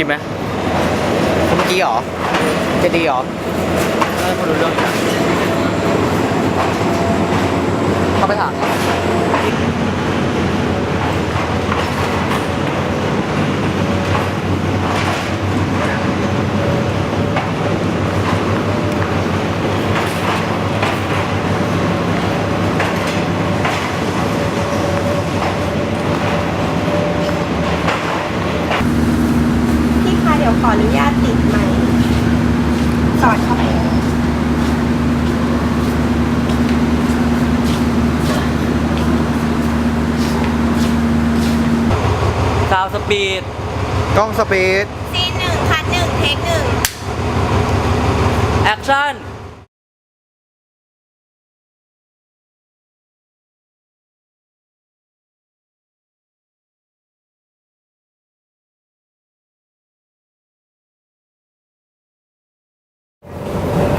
มาคิดไหมเมื่อกี้เหรอ จะดีเหรอให้คนรู้เรื่องนะเข้าไปถาม พี่คะเดี๋ยวขออนุญาตติดไมค์สอดเข้าไป ซาว สปีด กล้องสปีด ซีนหนึ่งคัดหนึ่งเทคหนึ่งแอคชั่น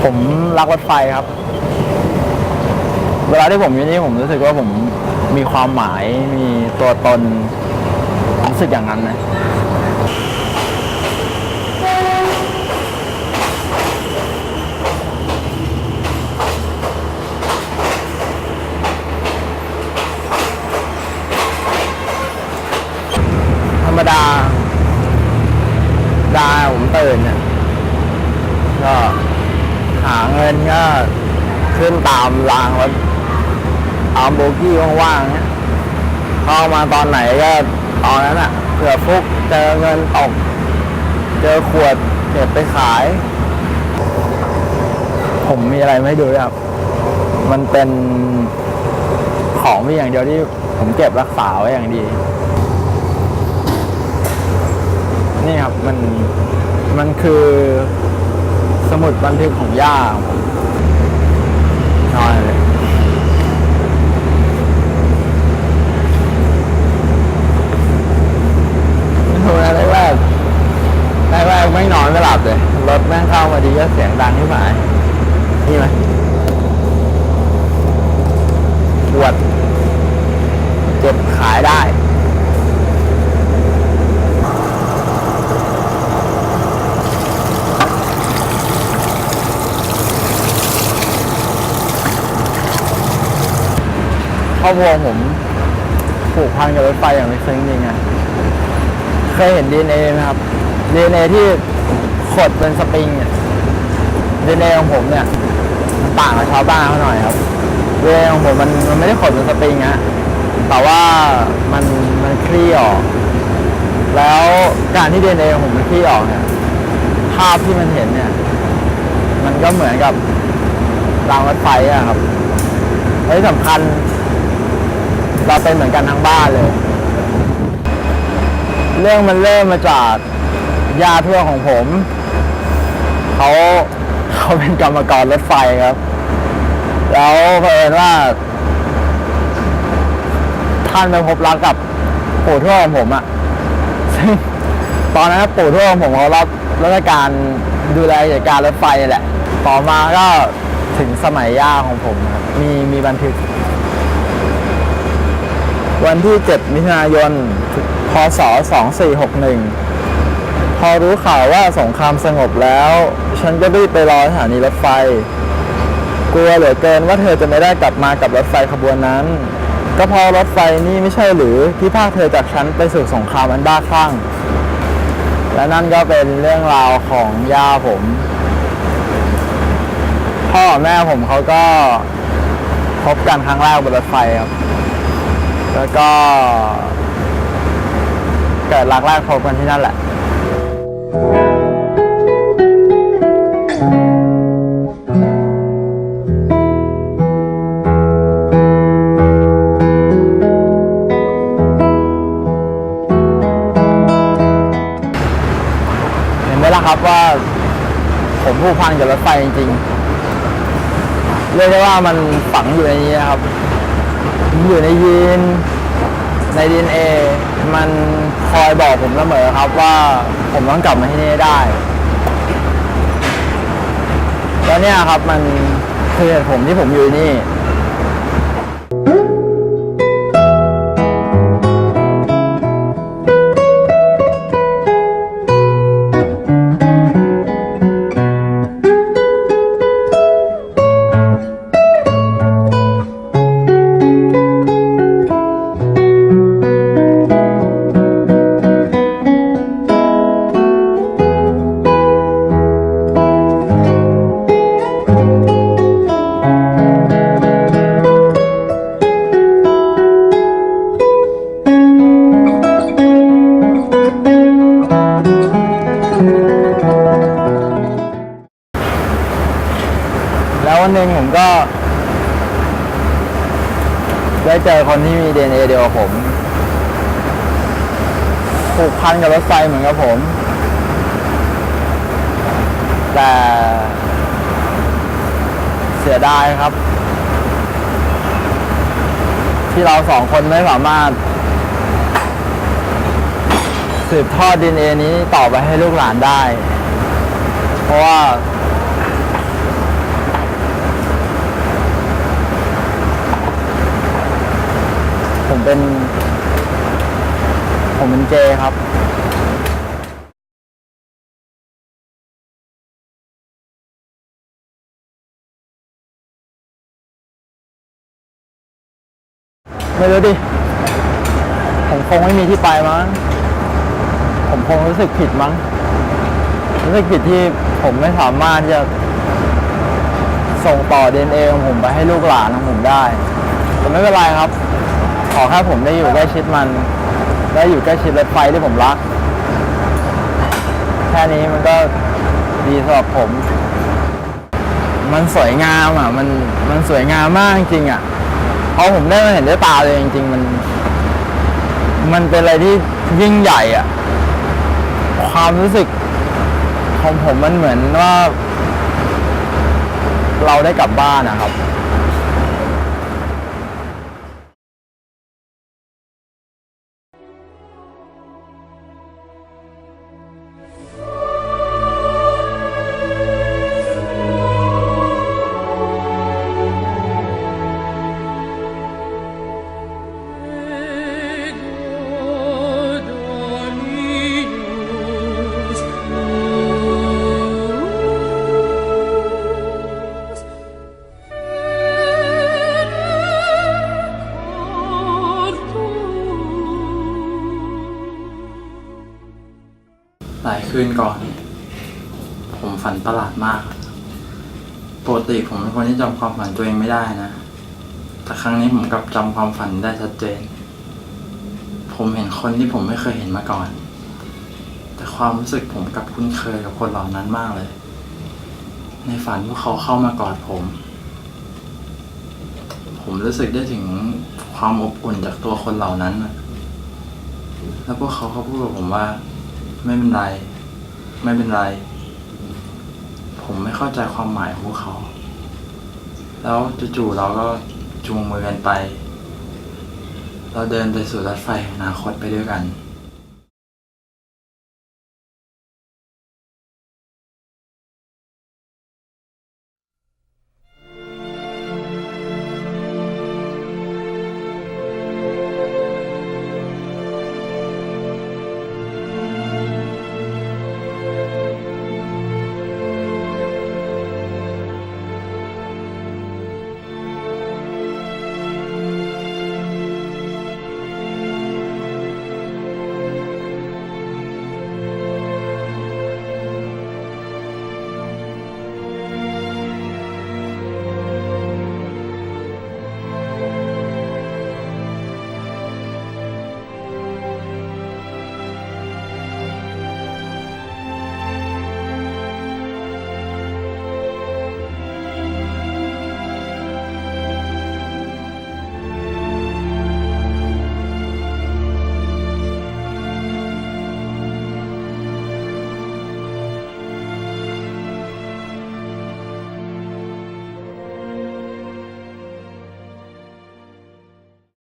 ผมรักรถไฟครับ เวลาที่ผมอยู่นี่ผมรู้สึกว่าผมมีความหมาย มีตัวตนรู้ สึกอย่างนั้นนะธรรมดา ดาผมตื่นเนี่ยก็หาเงินก็ขึ้นตามรางรถตามโบกี้ว่างๆเนี่ยเข้ามาตอนไหนก็ ตอนนั้นอะเผื่อฟุกเจอเงินตก เจอขวดเก็บไปขาย ผมมีอะไรไม่ดูด้วยครับ มันเป็นของมีอย่างเดียวที่ผมเก็บรักษาไว้อย่างดี นี่ครับมันมันคือสมุดบันทึกของย่าของผมนอนเลยไม่รู้นะแรกแรกแรกๆไม่นอนไม่หลับเลย รถแม่งเข้ามาดีก็เสียงดังที่หมายนี่ไหมปวดเจ็บขายได้ ครอบครัวผมผูกพันกับรถไฟอย่างลึกซึ้งจริงอะเคยเห็นดีเอ็นเอไหมครับดีเอ็นเอที่ขดเป็นสปริงดีเอ็นเอของผมเนี่ยมันต่างกับชาวบ้านเขาหน่อยครับดีเอ็นเอของผมมันมันไม่ได้ขดเป็นสปริงอะแต่ว่ามันมันคลี่ออก แล้วการที่ดีเอ็นเอของผมมันคลี่ออกเนี่ยภาพที่มันเห็นเนี่ย มันก็เหมือนกับรางรถไฟอะครับและที่สำคัญ เราเป็นเหมือนกันทั้งบ้านเลย เรื่องมันเริ่มมาจากญาติเพื่อนของผมเขาเขาเป็นกรรมกรรถไฟครับ แล้วเผอิญว่า ท่านไปพบรักกับปู่ทวดของผมอะซึ่งตอนนั้นปู่ทวดของผมเขารับราชการดูแลกิจการรถไฟแหละ ต่อมาก็ถึงสมัยย่าของผมครับมีมีบันทึก วันที่ 7 มิถุนายน พศ 2461 พอรู้ข่าวว่าสงครามสงบแล้ว ฉันก็รีบไปรอสถานีรถไฟ กลัวเหลือเกินว่าเธอจะไม่ได้กลับมากับรถไฟขบวนนั้น ก็เพราะรถไฟนี่ไม่ใช่หรือที่พาเธอจากฉันไปสู่สงครามอันบ้าคลั่ง และนั่นก็เป็นเรื่องราวของย่าผม พ่อแม่ผมเขาก็พบกันครั้งแรกบนรถไฟครับ แล้วก็ เกิดรักแรกพบกันที่นั่นแหละ เห็นไหมล่ะครับว่า ผมผูกพันกับรถไฟจริงๆเรียกได้ว่ามันฝังอยู่ในนี้นะครับ อยู่ในยีนในดีเอมันคอยบอกผมเสมอครับว่าผมต้องกลับมาที่นี่ได้แล้วเนี่ยครับมันคือเหตุผมที่ผมอยู่นี่ ได้เจอคนที่มี DNA เดียวกับผม ผูกพันกับรถไฟเหมือนกับผม แต่เสียดายครับ ที่เราสองคนไม่สามารถ สืบทอด DNA นี้ต่อไปให้ลูกหลานได้ เพราะว่า ผมเป็น ผมเป็นเจครับไม่รู้ดิ ผมคงไม่มีที่ไปมั้ง ผมคงรู้สึกผิดมั้ง รู้สึกผิดที่ผมไม่สามารถจะ ส่งต่อ DNA ของผมไปให้ลูกหลานของผมได้ แต่ไม่เป็นไรครับ ขอแค่ผมได้อยู่ใกล้ชิดมัน ได้อยู่ใกล้ชิดรถไฟที่ผมรัก แค่นี้มันก็ดีสำหรับผม มันสวยงามอะ มันมันสวยงามมากจริงอะพอผมได้มาเห็นด้วยตาเลยจริง ๆ มัน มันเป็นอะไรที่ยิ่งใหญ่อะ ความรู้สึกของผมมันเหมือนว่า เราได้กลับบ้านนะครับ คืนก่อน ผมฝันประหลาดมาก ปกติผมเป็นคนที่จำความฝันตัวเองไม่ได้นะ แต่ครั้งนี้ผมกลับจำความฝันได้ชัดเจน ผมเห็นคนที่ผมไม่เคยเห็นมาก่อน แต่ความรู้สึกผมกลับคุ้นเคยกับคนเหล่านั้นมากเลย ในฝันพวกเขาเข้ามากอดผม ผมรู้สึกได้ถึงความอบอุ่นจากตัวคนเหล่านั้น แล้วพวกเขาเขาพูดกับผมว่า ไม่เป็นไร ไม่เป็นไร ผมไม่เข้าใจความหมายของพวกเขา แล้วจู่ๆเราก็จูงมือกันไป เราเดินไปสู่รถไฟอนาคตไปด้วยกัน